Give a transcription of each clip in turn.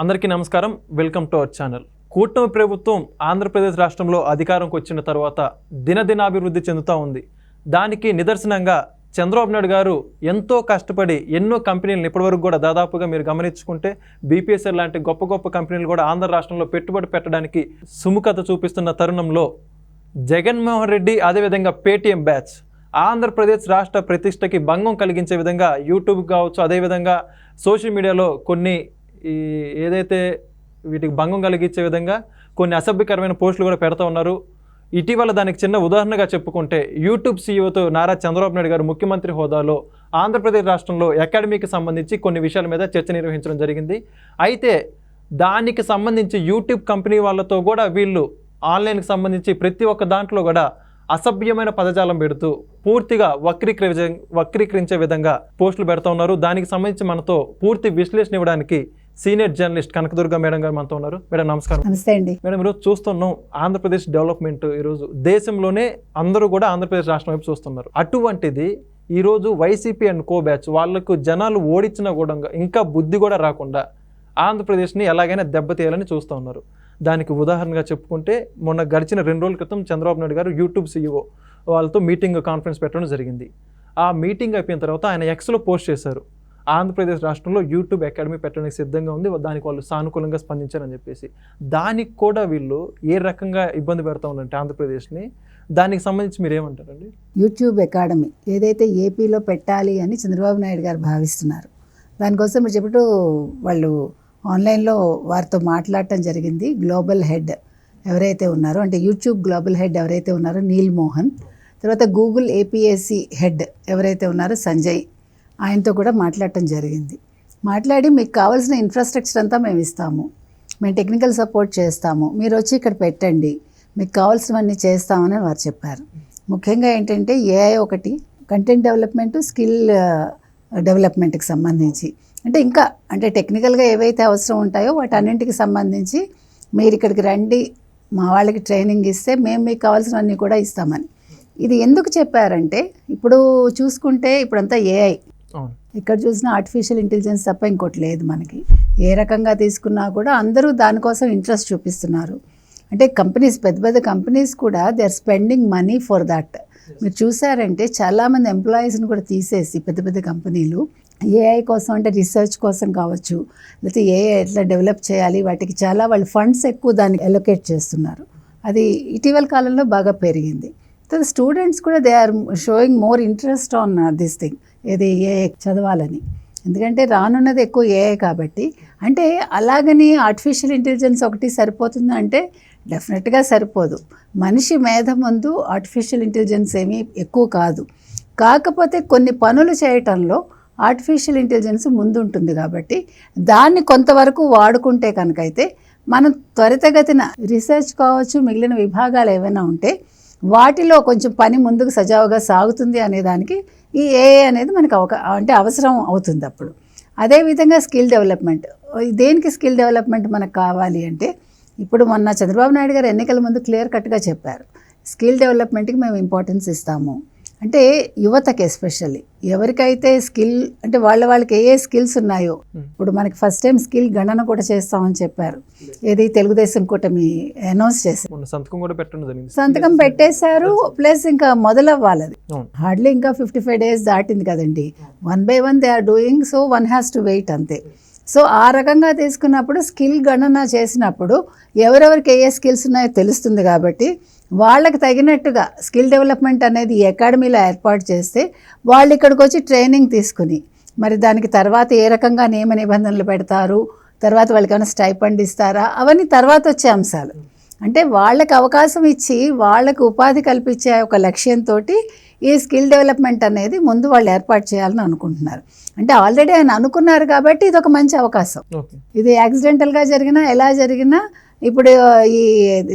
అందరికీ నమస్కారం. Welcome to our channel. కూటమి ప్రభుత్వం ఆంధ్రప్రదేశ్ రాష్ట్రంలో అధికారంకి వచ్చిన తర్వాత దినదినాభివృద్ధి చెందుతూ ఉంది. దానికి నిదర్శనంగా చంద్రబాబు నాయుడు గారు ఎంతో కష్టపడి ఎన్నో కంపెనీలను ఇప్పటివరకు కూడా దాదాపుగా మీరు గమనించుకుంటే బీపీఎస్ఎల్ లాంటి గొప్ప గొప్ప కంపెనీలు కూడా ఆంధ్ర రాష్ట్రంలో పెట్టుబడి పెట్టడానికి సుముఖత చూపిస్తున్న తరుణంలో జగన్మోహన్ రెడ్డి అదేవిధంగా పేటీఎం బ్యాచ్ ఆంధ్రప్రదేశ్ రాష్ట్ర ప్రతిష్టకి భంగం కలిగించే విధంగా యూట్యూబ్ కావచ్చు అదేవిధంగా సోషల్ మీడియాలో కొన్ని ఈ ఏదైతే వీటికి భంగం కలిగించే విధంగా కొన్ని అసభ్యకరమైన పోస్టులు కూడా పెడతా ఉన్నారు. ఇటీవల దానికి చిన్న ఉదాహరణగా చెప్పుకుంటే యూట్యూబ్ సీఈఓతో నారా చంద్రబాబు నాయుడు గారు ముఖ్యమంత్రి హోదాలో ఆంధ్రప్రదేశ్ రాష్ట్రంలో అకాడమీకి సంబంధించి కొన్ని విషయాల మీద చర్చ నిర్వహించడం జరిగింది. అయితే దానికి సంబంధించి యూట్యూబ్ కంపెనీ వాళ్ళతో కూడా వీళ్ళు ఆన్లైన్కి సంబంధించి ప్రతి ఒక్క దాంట్లో కూడా అసభ్యమైన పదజాలం పెడుతూ పూర్తిగా వక్రీకరి వక్రీకరించే విధంగా పోస్టులు పెడతా ఉన్నారు. దానికి సంబంధించి మనతో పూర్తి విశ్లేషణ ఇవ్వడానికి సీనియర్ జర్నలిస్ట్ కనకదుర్గ మేడం గారు మనతో ఉన్నారు. మేడం నమస్కారం. నమస్తే అండి. మేడం ఈరోజు చూస్తున్నాం ఆంధ్రప్రదేశ్ డెవలప్మెంట్ ఈరోజు. దేశంలోనే అందరూ కూడా ఆంధ్రప్రదేశ్ రాష్ట్రం వైపు చూస్తున్నారు. అటువంటిది ఈరోజు వైసీపీ అండ్ కో బ్యాచ్ వాళ్ళకు జనాలు ఓడించినా కూడా ఇంకా బుద్ధి కూడా రాకుండా ఆంధ్రప్రదేశ్ని ఎలాగైనా దెబ్బతీయాలని చూస్తూ ఉన్నారు. దానికి ఉదాహరణగా చెప్పుకుంటే మొన్న గడిచిన రెండు రోజుల క్రితం చంద్రబాబు నాయుడు గారు యూట్యూబ్ సీఈఓ వాళ్ళతో మీటింగ్ కాన్ఫరెన్స్ పెట్టడం జరిగింది. ఆ మీటింగ్ అయిపోయిన తర్వాత ఆయన ఎక్స్లో పోస్ట్ చేశారు. ఆంధ్రప్రదేశ్ రాష్ట్రంలో యూట్యూబ్ అకాడమీ పెట్టడానికి సిద్ధంగా ఉంది. దానికి వాళ్ళు సానుకూలంగా స్పందించారని చెప్పేసి. దానికి కూడా వీళ్ళు ఏ రకంగా ఇబ్బంది పెడతా ఉన్నారంటే ఆంధ్రప్రదేశ్ని. దానికి సంబంధించి మీరు ఏమంటారండి? యూట్యూబ్ అకాడమీ ఏదైతే ఏపీలో పెట్టాలి అని చంద్రబాబు నాయుడు గారు భావిస్తున్నారు. దానికోసం మీరు చెప్పినట్టు వాళ్ళు ఆన్లైన్లో వారితో మాట్లాడటం జరిగింది. గ్లోబల్ హెడ్ ఎవరైతే ఉన్నారో అంటే యూట్యూబ్ గ్లోబల్ హెడ్ ఎవరైతే ఉన్నారో నీల్ మోహన్. తర్వాత గూగుల్ ఏపీఎస్సి హెడ్ ఎవరైతే ఉన్నారో సంజయ్. ఆయనతో కూడా మాట్లాడటం జరిగింది. మాట్లాడి మీకు కావాల్సిన ఇన్ఫ్రాస్ట్రక్చర్ అంతా మేము ఇస్తాము. మేము టెక్నికల్ సపోర్ట్ చేస్తాము. మీరు వచ్చి ఇక్కడ పెట్టండి. మీకు కావాల్సినవన్నీ చేస్తామని వారు చెప్పారు. ముఖ్యంగా ఏంటంటే ఏఐ ఒకటి కంటెంట్ డెవలప్మెంట్ స్కిల్ డెవలప్మెంట్కి సంబంధించి. అంటే ఇంకా అంటే టెక్నికల్గా ఏవైతే అవసరం ఉంటాయో వాటి అన్నింటికి సంబంధించి మీరు ఇక్కడికి రండి మా వాళ్ళకి ట్రైనింగ్ ఇస్తే మేము మీకు కావాల్సినవన్నీ కూడా ఇస్తామని. ఇది ఎందుకు చెప్పారంటే ఇప్పుడు చూసుకుంటే ఇప్పుడంతా ఏఐ ఇక్కడ చూసినా ఆర్టిఫిషియల్ ఇంటెలిజెన్స్ తప్ప ఇంకోటి లేదు మనకి. ఏ రకంగా తీసుకున్నా కూడా అందరూ దానికోసం ఇంట్రెస్ట్ చూపిస్తున్నారు. అంటే కంపెనీస్ పెద్ద పెద్ద కంపెనీస్ కూడా they are spending money for that మీరు చూసారంటే చాలామంది ఎంప్లాయీస్ని కూడా తీసేసి పెద్ద పెద్ద కంపెనీలు ఏఐ కోసం అంటే రీసెర్చ్ కోసం కావచ్చు లేకపోతే ఏఐ ఎట్లా డెవలప్ చేయాలి వాటికి చాలా వాళ్ళు ఫండ్స్ ఎక్కువ దానికి ఎలొకేట్ చేస్తున్నారు. అది ఇటీవల కాలంలో బాగా పెరిగింది. తర్వాత స్టూడెంట్స్ కూడా they are showing more interest on this thing ఏది ఏ చదవాలని. ఎందుకంటే రానున్నది ఎక్కువ ఏఐ కాబట్టి. అంటే అలాగని ఆర్టిఫిషియల్ ఇంటెలిజెన్స్ ఒకటి సరిపోతుంది అంటే డెఫినెట్గా సరిపోదు. మనిషి మేధ ముందు ఆర్టిఫిషియల్ ఇంటెలిజెన్స్ ఏమీ ఎక్కువ కాదు. కాకపోతే కొన్ని పనులు చేయటంలో ఆర్టిఫిషియల్ ఇంటెలిజెన్స్ ముందుంటుంది కాబట్టి దాన్ని కొంతవరకు వాడుకుంటే కనుకైతే మనం త్వరితగతిన రీసెర్చ్ కావచ్చు మిగిలిన విభాగాలు ఏమైనా ఉంటే వాటిలో కొంచెం పని ముందుకు సజావుగా సాగుతుంది అనే దానికి ఈ ఏఏ అనేది మనకు అవక అంటే అవసరం అవుతుంది అప్పుడు. అదేవిధంగా స్కిల్ డెవలప్మెంట్. దేనికి స్కిల్ డెవలప్మెంట్ మనకు కావాలి అంటే ఇప్పుడు మొన్న చంద్రబాబు నాయుడు గారు ఎన్నికల ముందు క్లియర్ కట్గా చెప్పారు. స్కిల్ డెవలప్మెంట్కి మేము ఇంపార్టెన్స్ ఇస్తాము. అంటే యువతకి ఎస్పెషల్లీ ఎవరికైతే స్కిల్ అంటే వాళ్ళ వాళ్ళకి ఏ ఏ స్కిల్స్ ఉన్నాయో. ఇప్పుడు మనకి ఫస్ట్ టైం స్కిల్ గణన కూడా చేస్తామని చెప్పారు. ఏది తెలుగుదేశం కూటమి అనౌన్స్ చేశారు. సంతకం కూడా పెట్టడం జరిగింది సంతకం పెట్టేశారు ప్లస్ ఇంకా మొదలవ్వాలి అవును హార్డ్లీ ఇంకా ఫిఫ్టీ ఫైవ్ డేస్ దాటింది కదండి. One by one they are doing so one has to wait అంతే. సో ఆ రకంగా తీసుకున్నప్పుడు స్కిల్ గణన చేసినప్పుడు ఎవరెవరికి ఏ ఏ స్కిల్స్ ఉన్నాయో తెలుస్తుంది కాబట్టి వాళ్ళకి తగినట్టుగా స్కిల్ డెవలప్మెంట్ అనేది అకాడమీలో ఏర్పాటు చేస్తే వాళ్ళు ఇక్కడికి వచ్చి ట్రైనింగ్ తీసుకుని మరి దానికి తర్వాత ఏ రకంగా నియమ నిబంధనలు పెడతారు తర్వాత వాళ్ళకి ఏమైనా స్టైపండ్ ఇస్తారా అవన్నీ తర్వాత వచ్చే అంశాలు. అంటే వాళ్ళకి అవకాశం ఇచ్చి వాళ్ళకి ఉపాధి కల్పించే ఒక లక్ష్యంతో ఈ స్కిల్ డెవలప్మెంట్ అనేది ముందు వాళ్ళు ఏర్పాటు చేయాలని అనుకుంటున్నారు. అంటే ఆల్రెడీ ఆయన అనుకున్నారు కాబట్టి ఇది ఒక మంచి అవకాశం. ఇది యాక్సిడెంటల్గా జరిగినా ఎలా జరిగినా ఇప్పుడు ఈ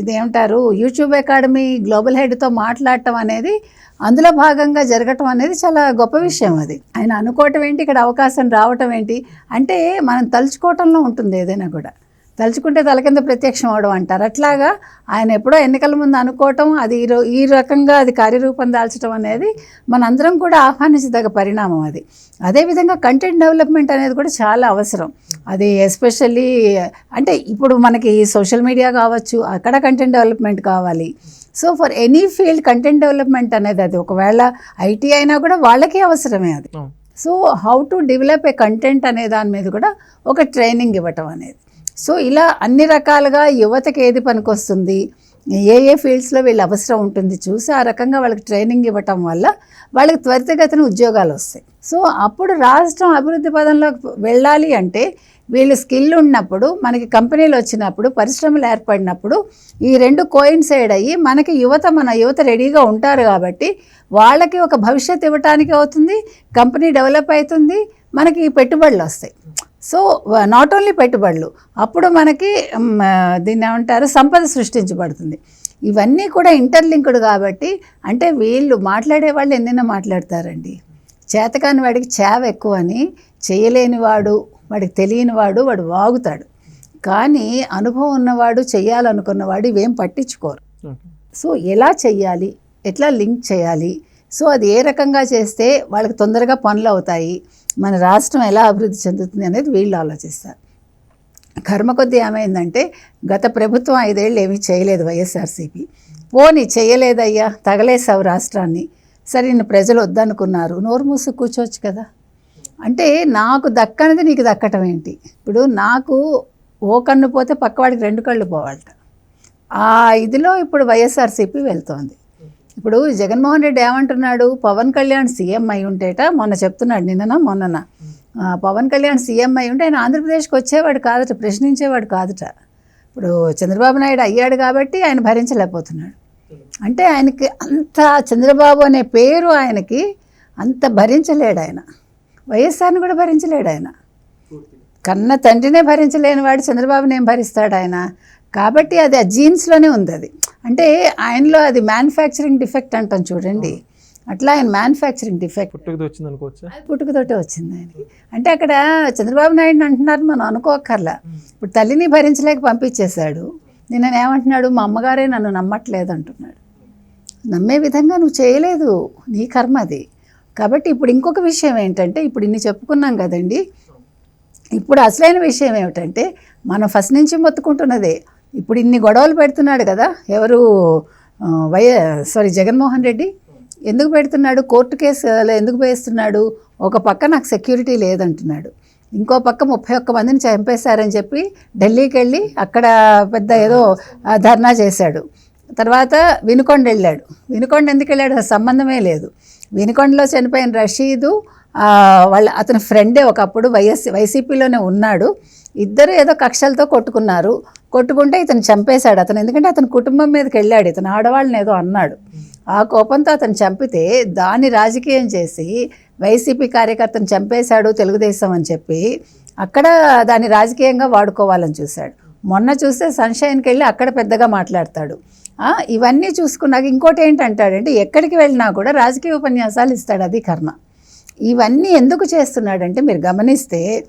ఇదేమంటారు యూట్యూబ్ అకాడమీ గ్లోబల్ హెడ్తో మాట్లాడటం అనేది అందులో భాగంగా జరగటం అనేది చాలా గొప్ప విషయం అది. ఆయన అనుకోవటం ఏంటి ఇక్కడ అవకాశం రావటం ఏంటి అంటే మనం తలుచుకోవటంలో ఉంటుంది ఏదైనా కూడా. తలుచుకుంటే తల కింద ప్రత్యక్షం అవడం అంటారు. అట్లాగా ఆయన ఎప్పుడో ఎన్నికల ముందు అనుకోవటం అది ఈ ఈ రకంగా అది కార్యరూపం దాల్చడం అనేది మనందరం కూడా ఆహ్వానించదగ్గ పరిణామం అది. అదేవిధంగా కంటెంట్ డెవలప్మెంట్ అనేది కూడా చాలా అవసరం. అది ఎస్పెషల్లీ అంటే ఇప్పుడు మనకి సోషల్ మీడియా కావచ్చు అక్కడ కంటెంట్ డెవలప్మెంట్ కావాలి. So for any field content development అనేది అది. ఒకవేళ ఐటీ అయినా కూడా వాళ్ళకే అవసరమే అది. So how to develop a content అనే దాని మీద కూడా ఒక ట్రైనింగ్ ఇవ్వటం అనేది. సో ఇలా అన్ని రకాలుగా యువతకి ఏది పనికొస్తుంది? ఏ ఏ ఫీల్డ్స్లో వీళ్ళు అవసరం ఉంటుంది? చూసి ఆ రకంగా వాళ్ళకి ట్రైనింగ్ ఇవ్వటం వల్ల వాళ్ళకి త్వరితగతిన ఉద్యోగాలు వస్తాయి. సో అప్పుడు రాష్ట్రం అభివృద్ధి పదంలోకి వెళ్ళాలి అంటే వీళ్ళు స్కిల్ ఉన్నప్పుడు మనకి కంపెనీలు వచ్చినప్పుడు పరిశ్రమలు ఏర్పడినప్పుడు ఈ రెండు కోయిన్సైడ్ అయ్యి మనకి యువత మన యువత రెడీగా ఉంటారు కాబట్టి వాళ్ళకి ఒక భవిష్యత్ ఇవ్వటానికి అవుతుంది కంపెనీ డెవలప్ అవుతుంది మనకి పెట్టుబడులు వస్తాయి. సో నాట్ ఓన్లీ పెట్టుబడులు అప్పుడు మనకి దీన్ని ఏమంటారు సంపద సృష్టించబడుతుంది. ఇవన్నీ కూడా ఇంటర్లింక్డ్ కాబట్టి అంటే వీళ్ళు మాట్లాడే వాళ్ళు ఎన్నైనా మాట్లాడతారండి. చేతకాని వాడికి చేవ ఎక్కువ అని చేయలేని వాడు వాడికి తెలియని వాడు వాడు వాగుతాడు. కానీ అనుభవం ఉన్నవాడు చెయ్యాలనుకున్నవాడు ఇవేం పట్టించుకోరు. సో ఎలా చెయ్యాలి ఎట్లా లింక్ చేయాలి సో అది ఏ రకంగా చేస్తే వాళ్ళకి తొందరగా పనులు అవుతాయి మన రాష్ట్రం ఎలా అభివృద్ధి చెందుతుంది అనేది వీళ్ళు ఆలోచిస్తారు. కర్మ కొద్ది ఏమైందంటే గత ప్రభుత్వం ఐదేళ్ళు ఏమీ చేయలేదు వైఎస్ఆర్సీపీ. పోనీ చేయలేదయ్యా తగలేసావు రాష్ట్రాన్ని. సరే నిన్ను ప్రజలు వద్దనుకున్నారు. నోరు మూసి కూర్చోవచ్చు కదా. అంటే నాకు దక్కనిది నీకు దక్కటం ఏంటి? ఇప్పుడు నాకు ఓ కన్ను పోతే పక్కవాడికి రెండు కళ్ళు పోవాలట. ఆ ఇదిలో ఇప్పుడు వైఎస్ఆర్సీపీ వెళ్తోంది. ఇప్పుడు జగన్మోహన్ రెడ్డి ఏమంటున్నాడు? పవన్ కళ్యాణ్ సీఎం అయి ఉంటేట మొన్న చెప్తున్నాడు నిన్నన మొన్నన? పవన్ కళ్యాణ్ సీఎం అయి ఉంటే ఆయన ఆంధ్రప్రదేశ్కి వచ్చేవాడు కాదట ప్రశ్నించేవాడు కాదట. ఇప్పుడు చంద్రబాబు నాయుడు అయ్యాడు కాబట్టి ఆయన భరించలేకపోతున్నాడు. అంటే ఆయనకి అంత చంద్రబాబు అనే పేరు ఆయనకి అంత భరించలేడు ఆయన. వైఎస్ఆర్ని కూడా భరించలేడు ఆయన. కన్న తండ్రినే భరించలేని వాడు చంద్రబాబుని ఏం భరిస్తాడు ఆయన? కాబట్టి అది ఆ జీన్స్లోనే ఉంది అది. అంటే ఆయనలో అది మ్యానుఫ్యాక్చరింగ్ డిఫెక్ట్ అంటాం చూడండి. అట్లా ఆయన మ్యానుఫ్యాక్చరింగ్ డిఫెక్ట్ పుట్టుకది వచ్చింది అనుకోవచ్చా? అది పుట్టుకతోటే వచ్చింది ఆయనకి. అంటే అక్కడ చంద్రబాబు నాయుడు అంటున్నారు మనం అనుకోక్కర్లా. ఇప్పుడు తల్లిని భరించలేక పంపించేశాడు. నిన్న ఏమంటున్నాడు? మా అమ్మగారే నన్ను నమ్మట్లేదు అంటున్నాడు. నమ్మే విధంగా నువ్వు చేయలేదు. నీ కర్మ అది. కాబట్టి ఇప్పుడు ఇంకొక విషయం ఏంటంటే ఇప్పుడు ఇన్ని చెప్పుకున్నాం కదండి. ఇప్పుడు అసలైన విషయం ఏమిటంటే మనం ఫస్ట్ నుంచి మొత్తుకుంటున్నదే. ఇప్పుడు ఇన్ని గొడవలు పెడుతున్నాడు కదా ఎవరు వై సారీ జగన్మోహన్ రెడ్డి? ఎందుకు పెడుతున్నాడు? కోర్టు కేసులో ఎందుకు వేస్తున్నాడు? ఒక పక్క నాకు సెక్యూరిటీ లేదంటున్నాడు. ఇంకో పక్క ముప్పై ఒక్క మందిని చంపేశారని చెప్పి ఢిల్లీకి వెళ్ళి అక్కడ పెద్ద ఏదో ధర్నా చేశాడు. తర్వాత వినుకొండ వెళ్ళాడు. వినుకొండ ఎందుకు వెళ్ళాడు? సంబంధమే లేదు. వినుకొండలో చనిపోయిన రషీదు వాళ్ళ అతని ఫ్రెండే ఒకప్పుడు వైఎస్ వైసీపీలోనే ఉన్నాడు. ఇద్దరు ఏదో కక్షలతో కొట్టుకున్నారు. కొట్టుకుంటే ఇతను చంపేశాడు అతను. ఎందుకంటే అతని కుటుంబం మీదకి వెళ్ళాడు. ఇతను ఆడవాళ్ళని ఏదో అన్నాడు. ఆ కోపంతో అతను చంపితే దాన్ని రాజకీయం చేసి వైసీపీ కార్యకర్తను చంపేశాడు తెలుగుదేశం అని చెప్పి అక్కడ దాన్ని రాజకీయంగా వాడుకోవాలని చూశాడు. మొన్న చూస్తే సన్షైన్కి వెళ్ళి అక్కడ పెద్దగా మాట్లాడతాడు. ఇవన్నీ చూసుకున్నాక ఇంకోటి ఏంటంటాడంటే ఎక్కడికి వెళ్ళినా కూడా రాజకీయ ఉపన్యాసాలు ఇస్తాడు అది కర్మ ఇవన్నీ ఎందుకు చేస్తున్నాడంటే మీరు గమనిస్తే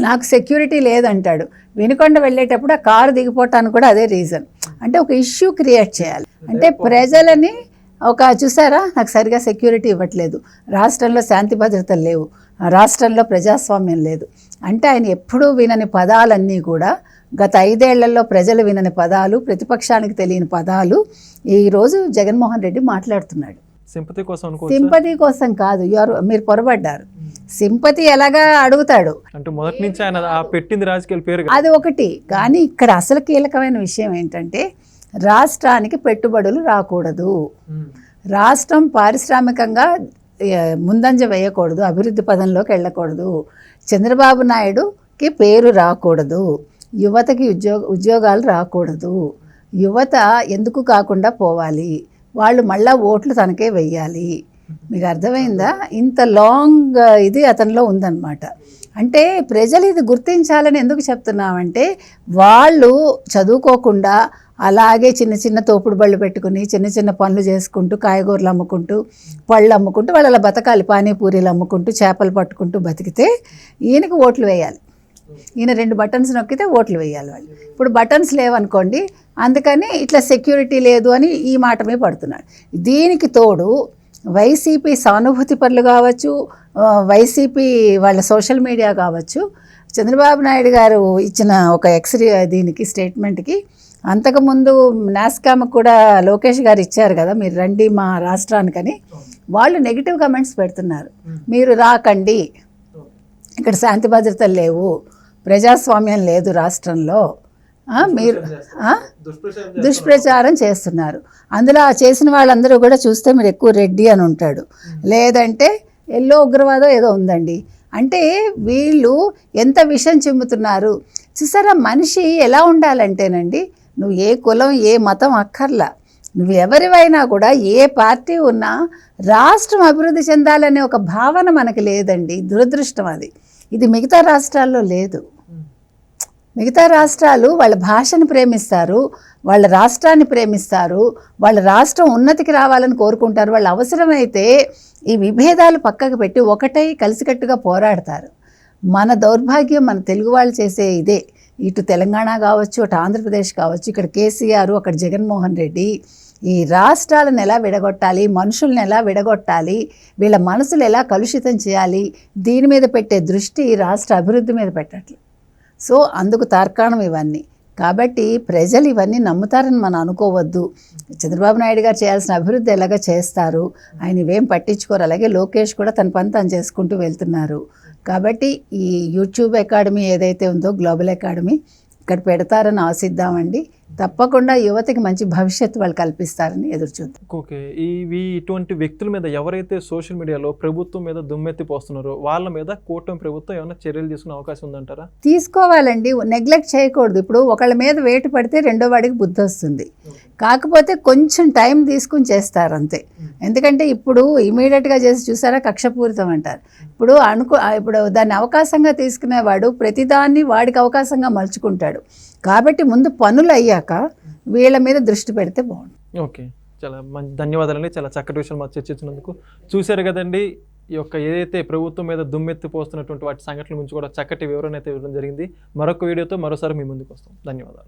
నాకు సెక్యూరిటీ లేదంటాడు. వినుకొండ వెళ్ళేటప్పుడు ఆ కారు దిగిపోవటానికి కూడా అదే రీజన్. అంటే ఒక ఇష్యూ క్రియేట్ చేయాలి. అంటే ప్రజలని ఒక చూసారా? నాకు సరిగా సెక్యూరిటీ ఇవ్వట్లేదు. రాష్ట్రంలో శాంతి భద్రతలు లేవు. రాష్ట్రంలో ప్రజాస్వామ్యం లేదు. అంటే ఆయన ఎప్పుడూ వినని పదాలన్నీ కూడా గత ఐదేళ్ళలో ప్రజలు వినని పదాలు ప్రతిపక్షానికి తెలియని పదాలు ఈరోజు జగన్మోహన్ రెడ్డి మాట్లాడుతున్నాడు. సింపతి కోసం అనుకోవచ్చు? సింపతి కోసం కాదు ఎవరు మీరు పొరపడ్డారు సింపతి ఎలాగా అడుగుతాడు? అంటే మొదటి నుంచి ఆయన ఆ పెట్టింది రాజకీయాల పేరు కదా. అది ఒకటి. కానీ ఇక్కడ అసలు కీలకమైన విషయం ఏంటంటే రాష్ట్రానికి పెట్టుబడులు రాకూడదు. రాష్ట్రం పారిశ్రామికంగా ముందంజ వేయకూడదు అభివృద్ధి పదంలోకి వెళ్ళకూడదు. చంద్రబాబు నాయుడుకి పేరు రాకూడదు. యువతకి ఉద్యోగ ఉద్యోగాలు రాకూడదు. యువత ఎందుకు కాకుండా పోవాలి? వాళ్ళు మళ్ళా ఓట్లు తనకే వెయ్యాలి. మీకు అర్థమైందా? ఇంత లాంగ్ ఇది అతనిలో ఉందన్నమాట. అంటే ప్రజలు ఇది గుర్తించాలని ఎందుకు చెప్తున్నామంటే వాళ్ళు చదువుకోకుండా అలాగే చిన్న చిన్న తోపుడు బళ్ళు పెట్టుకుని చిన్న చిన్న పనులు చేసుకుంటూ కాయగూరలు అమ్ముకుంటూ పళ్ళు అమ్ముకుంటూ వాళ్ళు అలా బతకాలి పానీపూరీలు అమ్ముకుంటూ చేపలు పట్టుకుంటూ బతికితే ఈయనకి ఓట్లు వేయాలి. ఈయన రెండు బటన్స్ నొక్కితే ఓట్లు వేయాలి వాళ్ళు. ఇప్పుడు బటన్స్ లేవనుకోండి అందుకని ఇట్లా సెక్యూరిటీ లేదు అని ఈ మాట మీద పడుతున్నాడు. దీనికి తోడు వైసీపీ సానుభూతి పనులు కావచ్చు వైసీపీ వాళ్ళ సోషల్ మీడియా కావచ్చు చంద్రబాబు నాయుడు గారు ఇచ్చిన ఒక ఎక్స్రే దీనికి స్టేట్మెంట్కి అంతకుముందు నాస్కామ్కి కూడా లోకేష్ గారు ఇచ్చారు కదా మీరు రండి మా రాష్ట్రానికని. వాళ్ళు నెగిటివ్ కమెంట్స్ పెడుతున్నారు. మీరు రాకండి. ఇక్కడ శాంతి భద్రతలు లేవు. ప్రజాస్వామ్యం లేదు రాష్ట్రంలో. మీరు? దుష్ప్రచారం చేస్తున్నారు. అందులో ఆ చేసిన వాళ్ళందరూ కూడా చూస్తే మీరు ఎక్కువ రెడ్డి అని ఉంటాడు. లేదంటే ఎల్లో ఉగ్రవాదం ఏదో ఉందండి. అంటే వీళ్ళు ఎంత విషం చిమ్ముతున్నారు. చూసారా మనిషి ఎలా ఉండాలంటేనండి నువ్వు ఏ కులం ఏ మతం అక్కర్లా. నువ్వు ఎవరివైనా కూడా ఏ పార్టీ ఉన్నా రాష్ట్రం అభివృద్ధి చెందాలనే ఒక భావన మనకి లేదండి. దురదృష్టం అది. ఇది మిగతా రాష్ట్రాల్లో లేదు. మిగతా రాష్ట్రాలు వాళ్ళ భాషను ప్రేమిస్తారు వాళ్ళ రాష్ట్రాన్ని ప్రేమిస్తారు వాళ్ళ రాష్ట్రం ఉన్నతికి రావాలని కోరుకుంటారు. వాళ్ళ అవసరమైతే ఈ విభేదాలు పక్కకు పెట్టి ఒకటై కలిసికట్టుగా పోరాడతారు. మన దౌర్భాగ్యం మన తెలుగు వాళ్ళు చేసే ఇదే. ఇటు తెలంగాణ కావచ్చు అటు ఆంధ్రప్రదేశ్ కావచ్చు ఇక్కడ కేసీఆర్ అక్కడ జగన్మోహన్ రెడ్డి ఈ రాష్ట్రాలను ఎలా విడగొట్టాలి మనుషుల్ని ఎలా విడగొట్టాలి వీళ్ళ మనసులు ఎలా కలుషితం చేయాలి దీని మీద పెట్టే దృష్టి రాష్ట్ర అభివృద్ధి మీద పెట్టట్లేదు సో అందుకు తార్కాణం ఇవన్నీ. కాబట్టి ప్రజలు ఇవన్నీ నమ్ముతారని మనం అనుకోవద్దు. చంద్రబాబు నాయుడు గారు చేయాల్సిన అభివృద్ధి ఎలాగ చేస్తారు? ఆయన ఇవేం పట్టించుకోరు. అలాగే లోకేష్ కూడా తన పని తను చేసుకుంటూ వెళ్తున్నారు. కాబట్టి ఈ యూట్యూబ్ అకాడమీ ఏదైతే ఉందో గ్లోబల్ అకాడమీ ఇక్కడ పెడతారని ఆశిద్దామండి. తప్పకుండా యువతకి మంచి భవిష్యత్తు వాళ్ళు కల్పిస్తారని ఎదురు చూద్దాం ఓకే ఇవి ఇటువంటి వ్యక్తుల మీద ఎవరైతే సోషల్ మీడియాలో ప్రభుత్వం మీద దుమ్మెత్తి పోస్తున్నారో వాళ్ళ మీద కూటమి ప్రభుత్వం ఏమైనా చర్యలు తీసుకునే అవకాశం ఉందంటారా? తీసుకోవాలండి నెగ్లెక్ట్ చేయకూడదు. ఇప్పుడు ఒకళ్ళ మీద వేటు పడితే రెండో వాడికి బుద్ధి వస్తుంది. కాకపోతే కొంచెం టైం తీసుకుని చేస్తారు అంతే. ఎందుకంటే ఇప్పుడు ఇమీడియట్గా చేసి చూసారా కక్షపూరితం అంటారు. ఇప్పుడు అనుకో ఇప్పుడు దాన్ని అవకాశంగా తీసుకునేవాడు ప్రతిదాన్ని వాడికి అవకాశంగా మలుచుకుంటాడు. కాబట్టి ముందు పనులు అయ్యాక వీళ్ళ మీద దృష్టి పెడితే బాగుంటుంది. ఓకే. చాలా మంచి ధన్యవాదాలండి. చాలా చక్కటి విషయం మాకు చర్చించినందుకు. చూశారు కదండి ఈ యొక్క ఏదైతే ప్రభుత్వం మీద దుమ్మెత్తి పోస్తున్నటువంటి వాటి సంఘటనల గురించి కూడా చక్కటి వివరణ అయితే ఇవ్వడం జరిగింది. మరొక వీడియోతో మరోసారి మీ ముందుకు వస్తాం. ధన్యవాదాలు.